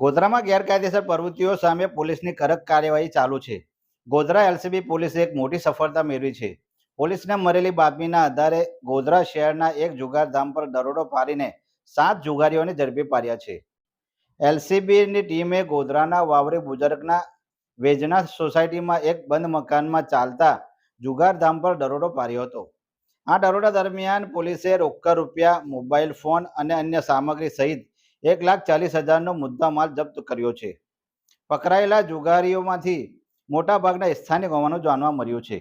ગોધરામાં ગેરકાયદેસર પ્રવૃત્તિઓ સામે પોલીસની કડક કાર્યવાહી ચાલુ છે. ગોધરા એલસીબી પોલીસે એક મોટી સફળતા મેળવી છે. પોલીસને મળેલી બાતમીના આધારે ગોધરા શહેરના એક જુગારધામ પર દરોડો પાડીને સાત જુગારીઓને ઝડપી પાડ્યા છે. એલસીબીની ટીમે ગોધરાના વાવરી બુજર્ગના વેજના સોસાયટીમાં એક બંધ મકાનમાં ચાલતા જુગારધામ પર દરોડો પાડ્યો હતો. આ દરોડા દરમિયાન પોલીસે રોકડ રૂપિયા, મોબાઈલ ફોન અને અન્ય સામગ્રી સહિત એક લાખ ચાલીસ હજારનો મુદ્દા માલ જપ્ત કર્યો છે. પકડાયેલા જુગારીઓમાંથી મોટાભાગના સ્થાનિક હોવાનું જાણવા મળ્યું છે.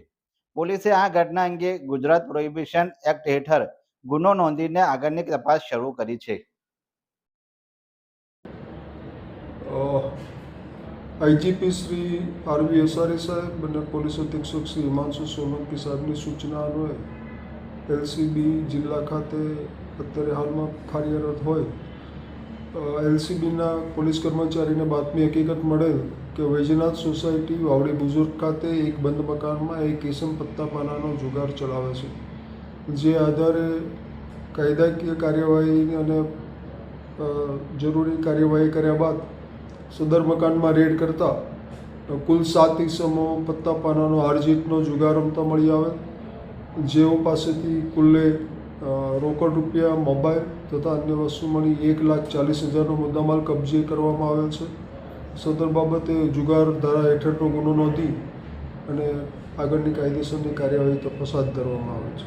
પોલીસે આ ઘટના અંગે ગુજરાત પ્રોહિબિશન એક્ટ હેઠળ ગુનો નોંધીને આગળની તપાસ શરૂ કરી છે. આઈજીપી શ્રી આરવી એસઆરએ સાહેબ અને પોલીસ અધિક્ષક શ્રી હિમાંશુ સોલંકી સાહેબની સૂચના અન્વયે એલસીબી જિલ્લા ખાતે અત્યારે હાલમાં કાર્યરત હોય એલસીબીના પોલીસ કર્મચારીને બાતમી હકીકત મળેલ કે વૈજનાથ સોસાયટી વાવડી બુઝુર્ગ ખાતે એક બંધ મકાનમાં એક કેસમ પત્તા પાનાનો જુગાર ચલાવે છે, જે આધારે કાયદાકીય કાર્યવાહી અને જરૂરી કાર્યવાહી કર્યા બાદ સદર મકાનમાં રેડ કરતા કુલ સાત પત્તા પાનાનો હારજીતનો જુગાર રમતા મળી આવે. જેઓ પાસેથી કુલ્લે રોકડ રૂપિયા, મોબાઈલ તથા અન્ય વસ્તુ મળી એક લાખ ચાલીસ હજારનો મુદ્દામાલ કબજે કરવામાં આવેલ છે. સદર બાબતે જુગાર ધારા હેઠળનો ગુનો નોંધી અને આગળની કાયદેસરની કાર્યવાહી તપાસ હાથ ધરવામાં આવે છે.